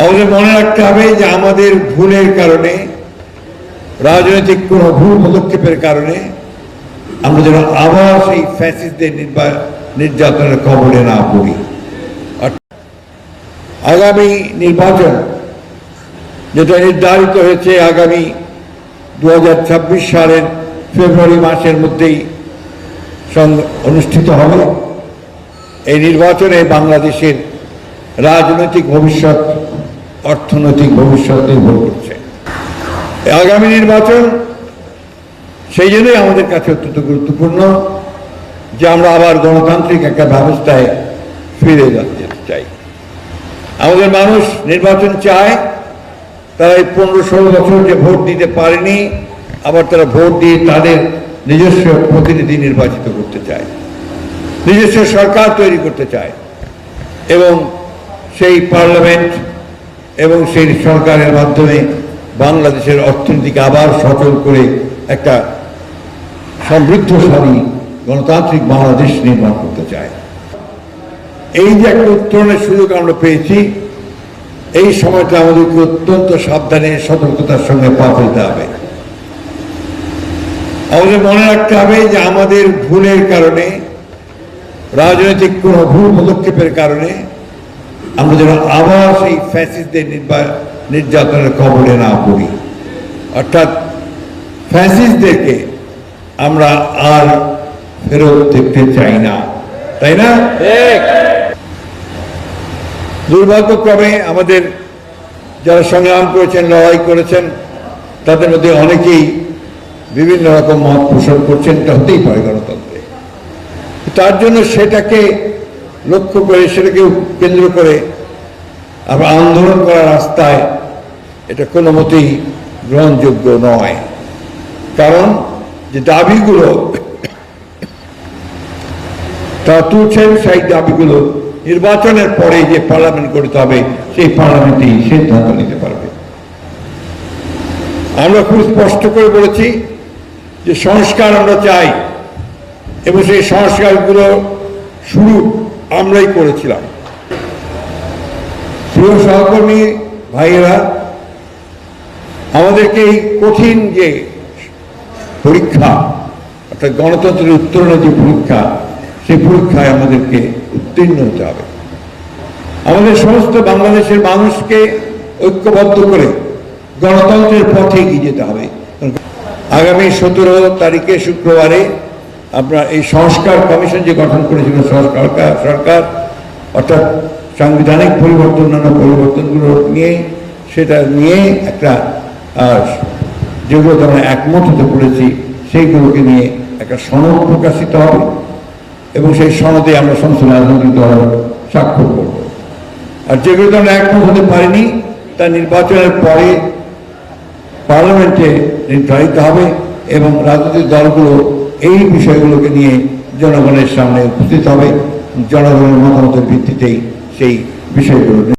আমাদের মনে রাখতে হবে যে আমাদের ভুলের কারণে, রাজনৈতিক কোনো ভুল পদক্ষেপের কারণে আমরা যেন আবার সেই ফ্যাসিস্টদের নির্যাতনের কবলে না পড়ি। আগামী নির্বাচন যেটা নির্ধারিত হয়েছে আগামী দু হাজার ছাব্বিশ সালের ফেব্রুয়ারি মাসের মধ্যেই অনুষ্ঠিত হবে। এই নির্বাচনে বাংলাদেশের রাজনৈতিক ভবিষ্যৎ অর্থনৈতিক ভবিষ্যৎ নির্ভর করছে। আগামী নির্বাচন, সেই জন্যই আমাদের কাছে অত্যন্ত গুরুত্বপূর্ণ যে আমরা আবার গণতান্ত্রিক একটা ব্যবস্থায় ফিরে যেতে চাই। আমাদের মানুষ নির্বাচন চায়, তারা এই পনেরো ষোলো বছর যে ভোট দিতে পারেনি, আবার তারা ভোট দিয়ে তাদের নিজস্ব প্রতিনিধি নির্বাচিত করতে চায়। নিজস্ব সরকার তৈরি করতে চায় এবং সেই পার্লামেন্ট এবং সেই সরকারের মাধ্যমে বাংলাদেশের অর্থনীতিকে আবার সচল করে একটা সমৃদ্ধশালী গণতান্ত্রিক বাংলাদেশ নির্মাণ করতে চায়। এই যে একটা উত্তরণের সুযোগ আমরা পেয়েছি, এই সময়টা আমাদেরকে অত্যন্ত সাবধানে, সতর্কতার সঙ্গে পা ফেলতে হবে। আমাদের মনে রাখতে হবে যে আমাদের ভুলের কারণে, রাজনৈতিক কোনো ভুল পদক্ষেপের কারণে আমরা যেন আবার সেই ফ্যাসিস্টদের নির্বা- নির্যাতনের কবলে না পড়ি। অর্থাৎ ফ্যাসিস্টদেরকে আমরা আর ফেরত দেখতে চাই না। তাই না? দুর্ভাগ্যক্রমে আমাদের যারা সংগ্রাম করেছেন লড়াই করেছেন তাদের মধ্যে অনেকেই বিভিন্ন রকম মত পোষণ করছেন। এটা হতেই পারে গণতন্ত্রে। তার জন্য সেটাকে লক্ষ্য করে সেটাকে কেন্দ্র করে আবার আন্দোলন করার রাস্তায় এটা কোনো মতেই গ্রহণযোগ্য নয়। কারণ যে দাবিগুলো তারা তুলছেন সেই দাবিগুলো নির্বাচনের পরে যে পার্লামেন্ট করতে হবে, সেই পার্লামেন্টেই সিদ্ধান্ত নিতে পারবে। আমরা খুব স্পষ্ট করে বলেছি যে সংস্কার আমরা চাই এবং সেই সংস্কারগুলো শুরু আমরাই করেছিলাম। প্রিয় সহকর্মী, ভাইয়েরা, আমাদেরকে এই কঠিন যে পরীক্ষা, অর্থাৎ গণতন্ত্রের উত্তরণের যে পরীক্ষা, সেই পরীক্ষায় আমাদেরকে উত্তীর্ণ হতে হবে। আমাদের সমস্ত বাংলাদেশের মানুষকে ঐক্যবদ্ধ করে গণতন্ত্রের পথে এগিয়ে যেতে হবে। আগামী সতেরো তারিখে শুক্রবারে আমরা এই সংস্কার কমিশন যে গঠন করেছিল সরকার সরকার, অর্থাৎ সাংবিধানিক পরিবর্তন নানা পরিবর্তনগুলো নিয়ে, সেটা নিয়ে একটা যেগুলো আমরা একমত হতে পড়েছি সেইগুলোকে নিয়ে একটা সনদ প্রকাশিত হবে এবং সেই সনদে আমরা সমস্ত রাজনৈতিক দল স্বাক্ষর করব। আর যেগুলো আমরা একমত হতে পারিনি, তা নির্বাচনের পরে পার্লামেন্টে নির্ধারিত হবে এবং রাজনৈতিক দলগুলো এই বিষয়গুলোকে নিয়ে জনগণের সামনে উপস্থিত হবে। জনগণের মতামতের ভিত্তিতেই সেই বিষয়গুলো